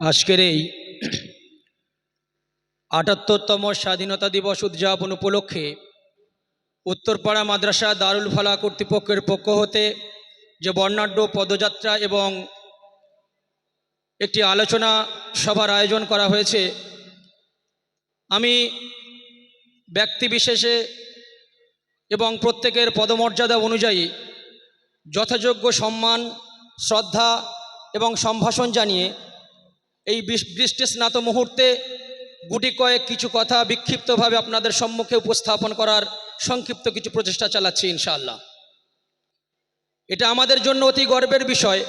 আজকের এই আটাত্তরতম স্বাধীনতা দিবস উদযাপন উপলক্ষে উত্তরপাড়া মাদ্রাসা দারুল ফালা কর্তৃপক্ষের পক্ষ হতে যে বর্ণাঢ্য পদযাত্রা এবং একটি আলোচনা সভার আয়োজন করা হয়েছে, আমি ব্যক্তি বিশেষে এবং প্রত্যেকের পদমর্যাদা অনুযায়ী যথাযোগ্য সম্মান, শ্রদ্ধা এবং সম্ভাষণ জানিয়ে এই বৃষ- বৃষ্টি স্নাত মুহূর্তে গুটি কয়েক কিছু কথা বিক্ষিপ্তভাবে আপনাদের সম্মুখে উপস্থাপন করার সংক্ষিপ্ত কিছু প্রচেষ্টা চালাচ্ছি ইনশাআল্লাহ। এটা আমাদের জন্য অতি গর্বের বিষয়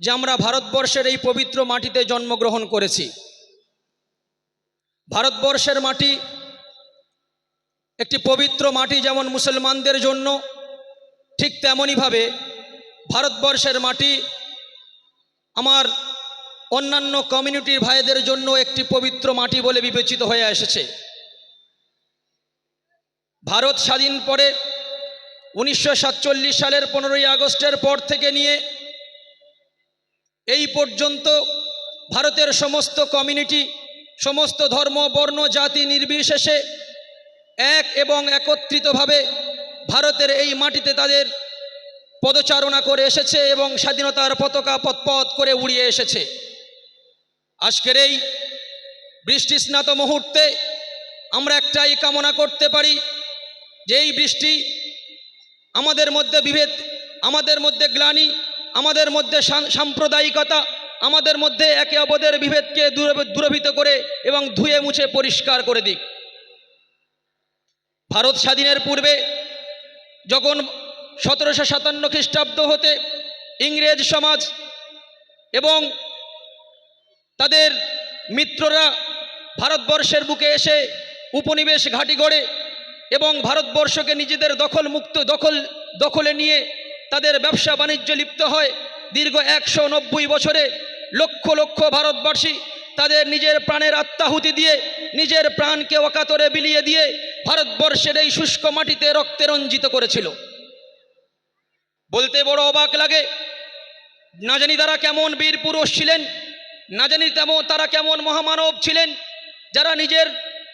যে আমরা ভারতবর্ষের এই পবিত্র মাটিতে জন্মগ্রহণ করেছি। ভারতবর্ষের মাটি একটি পবিত্র মাটি যেমন মুসলমানদের জন্য ঠিক তেমনইভাবে ভারতবর্ষের মাটি আমার অন্যান্য কমিউনিটির ভাইদের জন্য একটি পবিত্র মাটি বলে বিবেচিত হয়ে এসেছে। ভারত স্বাধীন পরে উনিশশো সাতচল্লিশ সালের পনেরোই আগস্টের পর থেকে নিয়ে এই পর্যন্ত ভারতের সমস্ত কমিউনিটি, সমস্ত ধর্ম, বর্ণ, জাতি নির্বিশেষে এক এবং একত্রিতভাবে ভারতের এই মাটিতে তাদের পদচারণা করে এসেছে এবং স্বাধীনতার পতাকা পথপথ করে উড়িয়ে এসেছে। আজকের এই বৃষ্টি স্নাত মুহূর্তে আমরা একটাই কামনা করতে পারি যে এই বৃষ্টি আমাদের মধ্যে বিভেদ, আমাদের মধ্যে গ্লানি, আমাদের মধ্যে সাম্প্রদায়িকতা, আমাদের মধ্যে একে অপরের বিভেদকে দূর- দূরভীত করে এবং ধুয়ে মুছে পরিষ্কার করে দিক। ভারত স্বাধীনের পূর্বে যখন সতেরোশো সাতান্ন খ্রিস্টাব্দ হতে ইংরেজ সমাজ এবং তাদের মিত্ররা ভারতবর্ষের বুকে এসে উপনিবেশ ঘাঁটি গড়ে এবং ভারতবর্ষকে নিজেদের দখল মুক্ত দখল, দখলে নিয়ে তাদের ব্যবসা বাণিজ্য লিপ্ত হয়। দীর্ঘ একশো নব্বই বছরে লক্ষ লক্ষ ভারতবাসী তাদের নিজের প্রাণের আত্মাহুতি দিয়ে, নিজের প্রাণকে অকাতরে বিলিয়ে দিয়ে ভারতবর্ষের এই শুষ্ক মাটিতে রক্তে রঞ্জিত করেছিল। বলতে বড় অবাক লাগে। না জানি তারা কেমন বীর পুরুষ ছিলেন, না জানি তেমন তারা কেমন মহামানব ছিলেন। যারা নিজের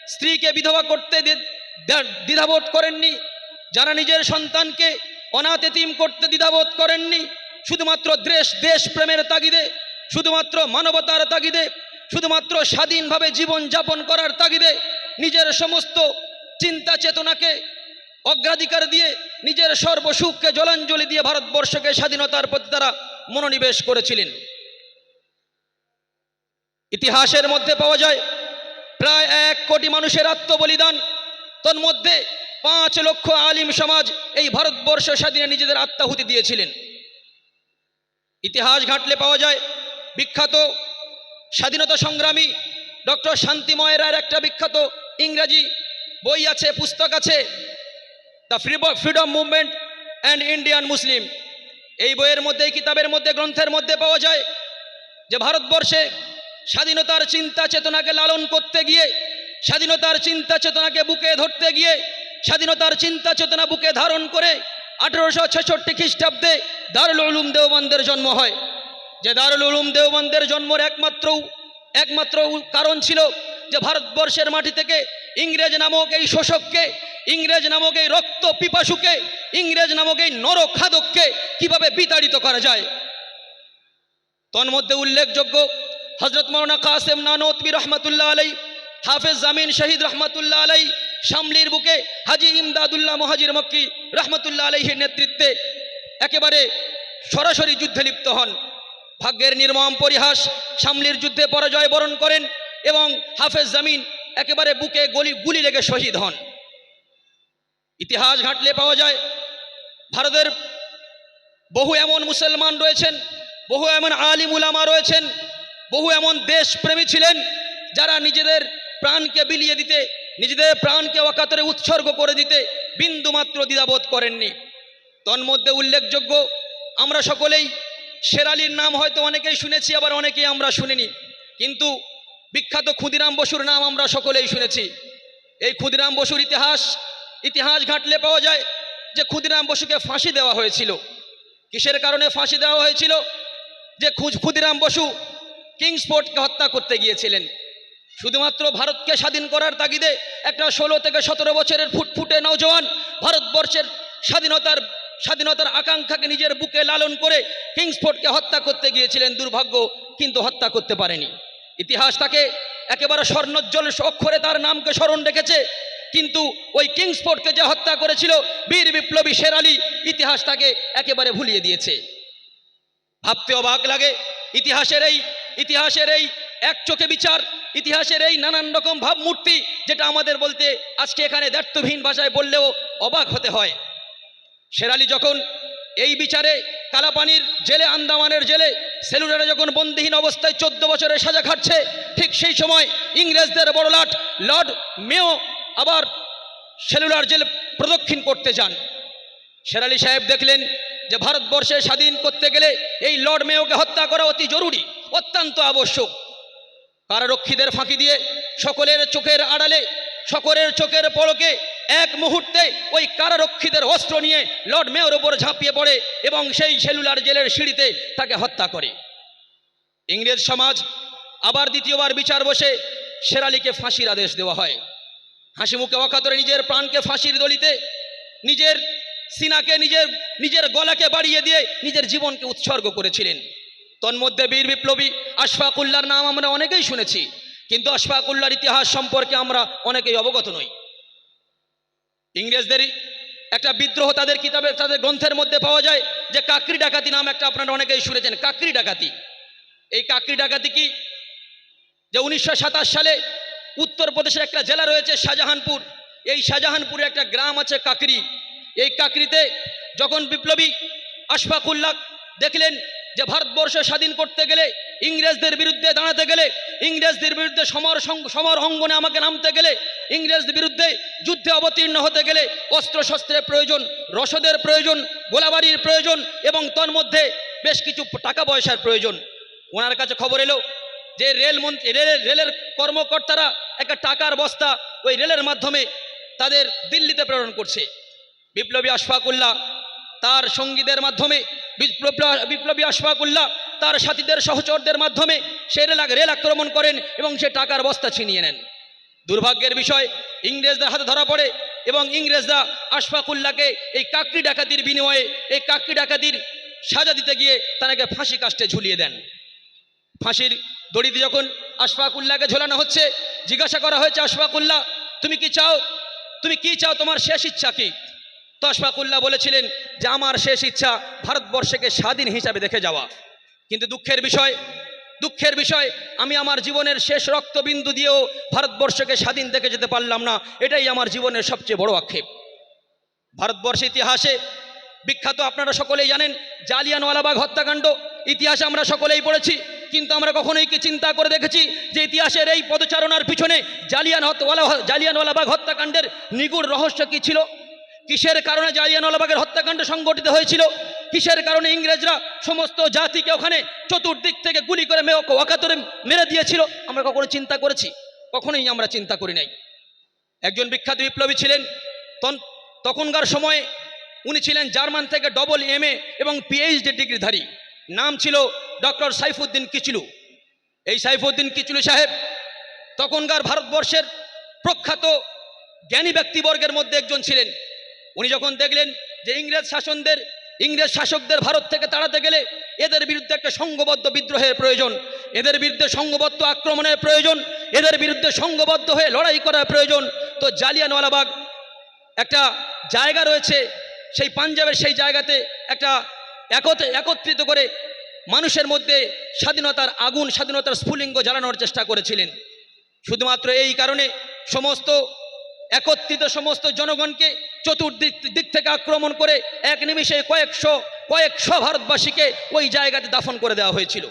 স্ত্রীকে বিধবা করতে দ্বি- দ্বিধাবোধ করেননি, যারা নিজের সন্তানকে অনাথ এতিম করতে দ্বিধাবোধ করেননি, শুধুমাত্র দেশ দেশ প্রেমের তাগিদে, শুধুমাত্র মানবতার তাগিদে, শুধুমাত্র স্বাধীনভাবে জীবন যাপন করার তাগিদে নিজের সমস্ত চিন্তা চেতনাকে অগ্রাধিকার দিয়ে নিজের সর্বসুখকে জলাঞ্জলি দিয়ে ভারতবর্ষকে স্বাধীনতার প্রতি তারা মনোনিবেশ করেছিলেন। ইতিহাসের মধ্যে পাওয়া যায়, প্রায় এক কোটি মানুষের আত্মবলিদান। তন্মধ্যে পাঁচ লক্ষ আলিম সমাজ এই ভারতবর্ষ স্বাধীনে নিজেদের আত্মাহুতি দিয়েছিলেন। ইতিহাস ঘাটলে পাওয়া যায়, বিখ্যাত স্বাধীনতা সংগ্রামী ডক্টর শান্তিময় রায়ের একটা বিখ্যাত ইংরাজি বই আছে, পুস্তক আছে the freedom movement and Indian Muslim এই বইয়ের মধ্যে, এই কিতাবের মধ্যে, গ্রন্থের মধ্যে পাওয়া যায় যে ভারতবর্ষে স্বাধীনতার চিন্তা চেতনাকে লালন করতে গিয়ে, স্বাধীনতার চিন্তা চেতনাকে বুকে ধরতে গিয়ে, স্বাধীনতার চিন্তা চেতনা বুকে ধারণ করে আঠেরোশো ছেষট্টি খ্রিস্টাব্দে দারুল উলুম দেওবন্দের জন্ম হয়। যে দারুল উলুম দেওবন্দের জন্মের একমাত্র একমাত্র কারণ ছিল যে ভারতবর্ষের মাটি থেকে ইংরেজ নামক এই শোষককে ইংরেজ নামক এই রক্ত পিপাসুকে, ইংরেজ নামক এই নরখাদককে কীভাবে বিতাড়িত করা যায়? তন্মধ্যে উল্লেখযোগ্য হজরত মৌলানা কাসেম নানতবি রহমতুল্লাহ আলাই হাফেজ জামিন শহীদ রহমতুল্লাহ আলাই শামলির বুকে হাজি ইমদাদুল্লাহ মহাজির মক্কি রহমতুল্লাহ আলাইহের নেতৃত্বে একেবারে সরাসরি যুদ্ধে লিপ্ত হন। ভাগ্যের নির্মম পরিহাস শামলির যুদ্ধে পরাজয় বরণ করেন এবং হাফেজ জামিন একেবারে বুকে গলি, গুলি লেগে শহীদ হন। ইতিহাস ঘাটলে পাওয়া যায়। ভারতের বহু এমন মুসলমান রয়েছেন, বহু এমন আলিম উলামা রয়েছেন, বহু এমন দেশপ্রেমী ছিলেন যারা নিজেদের প্রাণকে বিলিয়ে দিতে, নিজেদের প্রাণকে অকাতরে উৎসর্গ করে দিতে বিন্দুমাত্র দ্বিধাবোধ করেননি। তন্মধ্যে উল্লেখযোগ্য, আমরা সকলেই শেরালির নাম হয়তো অনেকেই শুনেছি, আবার অনেকেই আমরা শুনিনি। কিন্তু বিখ্যাত ক্ষুদিরাম বসুর নাম আমরা সকলেই শুনেছি। এই ক্ষুদিরাম বসুর ইতিহাস ইতিহাস ঘাটলে পাওয়া যায় যে ক্ষুদিরাম বসুকে ফাঁসি দেওয়া হয়েছিল। কিসের কারণে ফাঁসি দেওয়া হয়েছিল? যে খুঁজ ক্ষুদিরাম বসু কিংসপোর্টকে হত্যা করতে গিয়েছিলেন। শুধুমাত্র ভারতকে স্বাধীন করার তাগিদে একটা ষোলো থেকে সতেরো বছরের ফুটফুটে নৌজওয়ান ভারতবর্ষের স্বাধীনতার স্বাধীনতার আকাঙ্ক্ষাকে নিজের বুকে লালন করে কিংসফোর্ডকে হত্যা করতে গিয়েছিলেন। দুর্ভাগ্য কিন্তু হত্যা করতে পারেনি। ইতিহাস তাকে একেবারে স্বর্ণোজ্জ্বল অক্ষরে তার নামকে স্মরণ রেখেছে। কিন্তু ওই কিংসফোর্ডকে যে হত্যা করেছিল, বীর বিপ্লবী শের আলী ইতিহাস তাকে একেবারে ভুলিয়ে দিয়েছে। ভাবতে অবাক লাগে, ইতিহাসের এই ইতিহাসের এই এক চোখে বিচার, ইতিহাসের এই নানান রকম ভাবমূর্তি যেটা আমাদের বলতে আজকে এখানে দ্ব্যর্থহীন ভাষায় বললেও অবাক হতে হয়। শেরালি যখন এই বিচারে কালাপানির জেলে, আন্দামানের জেলে, সেলুলারে যখন বন্দিহীন অবস্থায় চোদ্দ বছরের সাজা খাটছে, ঠিক সেই সময় ইংরেজদের বড় লাট লর্ড মেও আবার সেলুলার জেল প্রদক্ষিণ করতে যান। শেরালি সাহেব দেখলেন যে ভারতবর্ষে স্বাধীন করতে গেলে এই লর্ড মেয়োকে হত্যা করা অতি জরুরি, অত্যন্ত আবশ্যক। কারারক্ষীদের ফাঁকি দিয়ে সকলের চোখের আড়ালে, সকলের চোখের পলকে এক মুহূর্তে ওই কারারক্ষীদের অস্ত্র নিয়ে লর্ড মেয়র ওপর ঝাঁপিয়ে পড়ে এবং সেই সেলুলার জেলের সিঁড়িতে তাকে হত্যা করে। ইংরেজ সমাজ আবার দ্বিতীয়বার বিচার বসে শেরালিকে ফাঁসির আদেশ দেওয়া হয়। হাসি মুখে অকাতরে নিজের প্রাণকে ফাঁসির দলিতে, নিজের সিনাকে, নিজের নিজের গলাকে বাড়িয়ে দিয়ে নিজের জীবনকে উৎসর্গ করেছিলেন। তন্মধ্যে বীর বিপ্লবী আশফাকুল্লার নাম আমরা অনেকেই শুনেছি, কিন্তু আশফাকুল্লার ইতিহাস সম্পর্কে আমরা অনেকেই অবগত নই। ইংরেজদেরই একটা বিদ্রোহ তাদের কিতাবে, তাদের গ্রন্থের মধ্যে পাওয়া যায় যে কাকরি ডাকাতি নাম একটা আপনারা অনেকেই শুনেছেন, কাকরি ডাকাতি। এই কাকরি ডাকাতি কি? যে উনিশশো সাতাশ সালে উত্তরপ্রদেশের একটা জেলা রয়েছে শাহজাহানপুর। এই শাহজাহানপুরে একটা গ্রাম আছে কাকরি। এই কাকরিতে যখন বিপ্লবী আশফাকুল্লাহ দেখলেন যে ভারতবর্ষ স্বাধীন করতে গেলে ইংরেজদের বিরুদ্ধে দাঁড়াতে গেলে, ইংরেজদের বিরুদ্ধে সমর সমর অঙ্গনে আমাকে নামতে গেলে, ইংরেজদের বিরুদ্ধে যুদ্ধে অবতীর্ণ হতে গেলে অস্ত্র শস্ত্রের প্রয়োজন, রসদের প্রয়োজন গোলাবাড়ির প্রয়োজন এবং তন্মধ্যে বেশ কিছু টাকা পয়সার প্রয়োজন। ওনার কাছে খবর এলো যে রেল রেলের রেলের কর্মকর্তারা একটা টাকার বস্তা ওই রেলের মাধ্যমে তাদের দিল্লিতে প্রেরণ করছে। বিপ্লবী আশফাকুল্লাহ তার সঙ্গীদের মাধ্যমে, বিপ্লব- বিপ্লবী আশফাকুল্লাহ তার সাথীদের সহচরদের মাধ্যমে সে রেল রেল আক্রমণ করেন এবং সে টাকার বস্তা ছিনিয়ে নেন। দুর্ভাগ্যের বিষয়, ইংরেজদের হাতে ধরা পড়ে এবং ইংরেজরা আশফাকুল্লাহকে এই কাকরি ডাকাতির বিনিময়ে, এই কাকরি ডাকাতির সাজা দিতে গিয়ে তাকে ফাঁসি কাস্টে ঝুলিয়ে দেন। ফাঁসির দড়িতে যখন আশফাক উল্লাহকে ঝোলানো হচ্ছে, জিজ্ঞাসা করা হয়েছে আশফাক উল্লাহ তুমি কি চাও? তুমি কি চাও তোমার শেষ ইচ্ছা কি? তো আশফাক উল্লাহ বলেছিলেন যে, আমার শেষ ইচ্ছা ভারতবর্ষকে স্বাধীন হিসাবে দেখে যাওয়া। কিন্তু দুঃখের বিষয় দুঃখের বিষয়, আমি আমার জীবনের শেষ রক্তবিন্দু দিয়েও ভারতবর্ষকে স্বাধীন দেখে যেতে পারলাম না, এটাই আমার জীবনের সবচেয়ে বড় আক্ষেপ। ভারতবর্ষের ইতিহাসে বিখ্যাত আপনারা সকলেই জানেন, জালিয়ানওয়ালাবাগ হত্যাকাণ্ড, ইতিহাসে আমরা সকলেই পড়েছি। কিন্তু আমরা কখনোই কি চিন্তা করে দেখেছি যে ইতিহাসের এই পদচারণার পিছনে জালিয়ান হতওয়ালা জালিয়ানওয়ালাবাগ হত্যাকাণ্ডের নিগুড় রহস্য কী ছিল? কিসের কারণে জালিয়ানওয়ালাবাগের হত্যাকাণ্ড সংগঠিত হয়েছিল? কিসের কারণে ইংরেজরা সমস্ত জাতিকে ওখানে চতুর্দিক থেকে গুলি করে মে অকাতরে মেরে দিয়েছিল? আমরা কখনো চিন্তা করেছি? কখনোই আমরা চিন্তা করি নাই। একজন বিখ্যাত বিপ্লবী ছিলেন। তখনকার সময়ে উনি ছিলেন জার্মান থেকে ডবল এম এবং পিএইচডি ডিগ্রিধারী। নাম ছিল ডক্টর সাইফুদ্দিন কিচলু। এই সাইফুদ্দিন কিচলু সাহেব তখনকার ভারতবর্ষের প্রখ্যাত জ্ঞানী ব্যক্তিবর্গের মধ্যে একজন ছিলেন। উনি যখন দেখলেন যে ইংরেজ শাসনদের, ইংরেজ শাসকদের ভারত থেকে তাড়াতে গেলে এদের বিরুদ্ধে একটা সংঘবদ্ধ বিদ্রোহের প্রয়োজন, এদের বিরুদ্ধে সংঘবদ্ধ আক্রমণের প্রয়োজন, এদের বিরুদ্ধে সংঘবদ্ধ হয়ে লড়াই করার প্রয়োজন, তো জালিয়ানওয়ালাবাগ একটা জায়গা রয়েছে, সেই পাঞ্জাবের সেই জায়গাতে একটা একত, একত্রিত করে মানুষের মধ্যে স্বাধীনতার আগুন, স্বাধীনতার স্ফুলিঙ্গ জ্বালানোর চেষ্টা করেছিলেন। শুধুমাত্র এই কারণে সমস্ত একত্রিত সমস্ত জনগণকে চতুর্দিক দিক থেকে আক্রমণ করে এক নিমিষে কয়েকশো কয়েকশো ভারতবাসীকে ওই জায়গাতে দাফন করে দেওয়া হয়েছিল।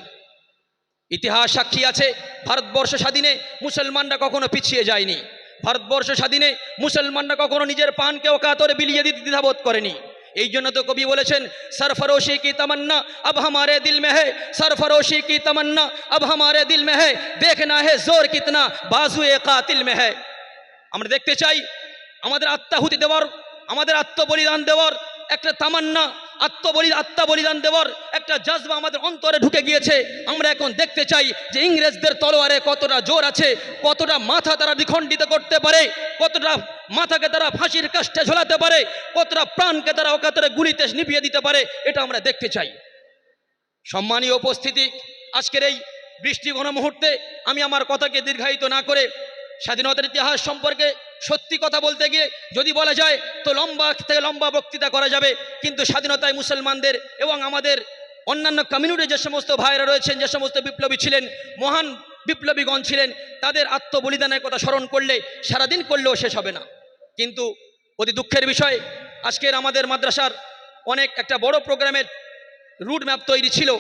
ইতিহাস সাক্ষী আছে, ভারতবর্ষ স্বাধীনে মুসলমানরা কখনো পিছিয়ে যায়নি। ভারতবর্ষ স্বাধীনে মুসলমানরা কখনো নিজের পানকে ওকাতরে বিলিয়ে দিতে দ্বিধাবোধ করেনি। এই জন্য তো কবি বলেছেন সরফরোশি কি তমন্না अब हमारे दिल में है सरफरोशी की तमन्ना अब हमारे दिल में है देखना है जोर कितना बाजू ए कातिल में है আমরা দেখতে চাই আমাদের আত্মাহুতি দেওয়ার আমাদের আত্মবলিদান দেওয়ার একটা তামান্না আত্মবলি আত্মা বলিদান দেওয়ার একটা জজবা আমাদের অন্তরে ঢুকে গিয়েছে। আমরা এখন দেখতে চাই যে ইংরেজদের তলোয়ারে কতটা জোর আছে, কতটা মাথা তারা দ্বিখণ্ডিত করতে পারে, কতটা মাথাকে তারা ফাঁসির কাষ্টে ঝোলাতে পারে, কতটা প্রাণকে তারা অকাতরে গুলিতে নিভিয়ে দিতে পারে, এটা আমরা দেখতে চাই। সম্মানীয় উপস্থিতি, আজকের এই বৃষ্টি ঘন মুহূর্তে আমি আমার কথাকে দীর্ঘায়িত না করে স্বাধীনতার ইতিহাস সম্পর্কে সত্যি কথা বলতে গিয়ে যদি বলা যায়, তো লম্বা থেকে লম্বা বক্তৃতা করা যাবে। কিন্তু স্বাধীনতায় মুসলমানদের এবং আমাদের অন্যান্য কমিউনিটির যে সমস্ত ভাইরা রয়েছেন, যে সমস্ত বিপ্লবী ছিলেন, মহান বিপ্লবীগণ ছিলেন, তাদের আত্মবলিদানের কথা স্মরণ করলে সারাদিন করলেও শেষ হবে না। কিন্তু অতি দুঃখের বিষয়, আজকের আমাদের মাদ্রাসার অনেক একটা বড় প্রোগ্রামের রুট ম্যাপ তৈরি ছিল।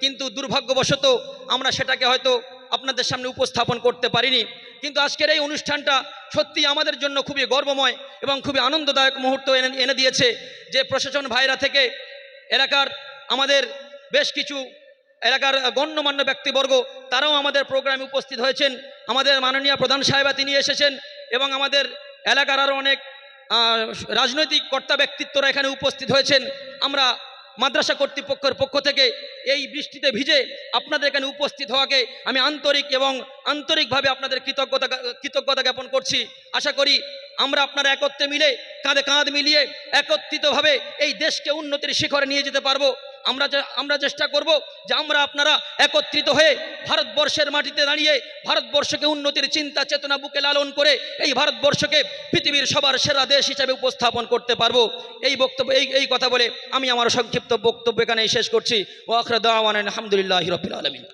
কিন্তু দুর্ভাগ্যবশত আমরা সেটাকে হয়তো আপনাদের সামনে উপস্থাপন করতে পারিনি। কিন্তু আজকের এই অনুষ্ঠানটা সত্যি আমাদের জন্য খুবই গর্বময় এবং খুবই আনন্দদায়ক মুহূর্ত এনে এনে দিয়েছে যে প্রশাসন ভাইরা থেকে এলাকার আমাদের বেশ কিছু এলাকার গণ্যমান্য ব্যক্তিবর্গ, তারাও আমাদের প্রোগ্রামে উপস্থিত হয়েছেন। আমাদের মাননীয় প্রধান সাহেবা তিনি এসেছেন এবং আমাদের এলাকার আরও অনেক রাজনৈতিক কর্তা ব্যক্তিত্বরা এখানে উপস্থিত হয়েছেন। আমরা মাদ্রাসা কর্তৃপক্ষের পক্ষ থেকে এই বৃষ্টিতে ভিজে আপনাদের এখানে উপস্থিত হওয়াকে আমি আন্তরিক এবং আন্তরিকভাবে আপনাদের কৃতজ্ঞতা কৃতজ্ঞতা জ্ঞাপন করছি। আশা করি আমরা আপনারা একত্রে মিলে কাঁধে কাঁধ মিলিয়ে একত্রিতভাবে এই দেশকে উন্নতির শিখরে নিয়ে যেতে পারব। আমরা আমরা চেষ্টা করব যে আমরা আপনারা একত্রিত হয়ে ভারতবর্ষের মাটিতে দাঁড়িয়ে ভারতবর্ষকে উন্নতির চিন্তা চেতনা বুকে লালন করে এই ভারতবর্ষকে পৃথিবীর সবার সেরা দেশ হিসাবে উপস্থাপন করতে পারব। এই বক্তব্য এই এই কথা বলে আমি আমার সংক্ষিপ্ত বক্তব্য এখানে শেষ করছি। ও আখরা দাওয়ান আলহামদুলিল্লাহ হিরফিল আলমিন।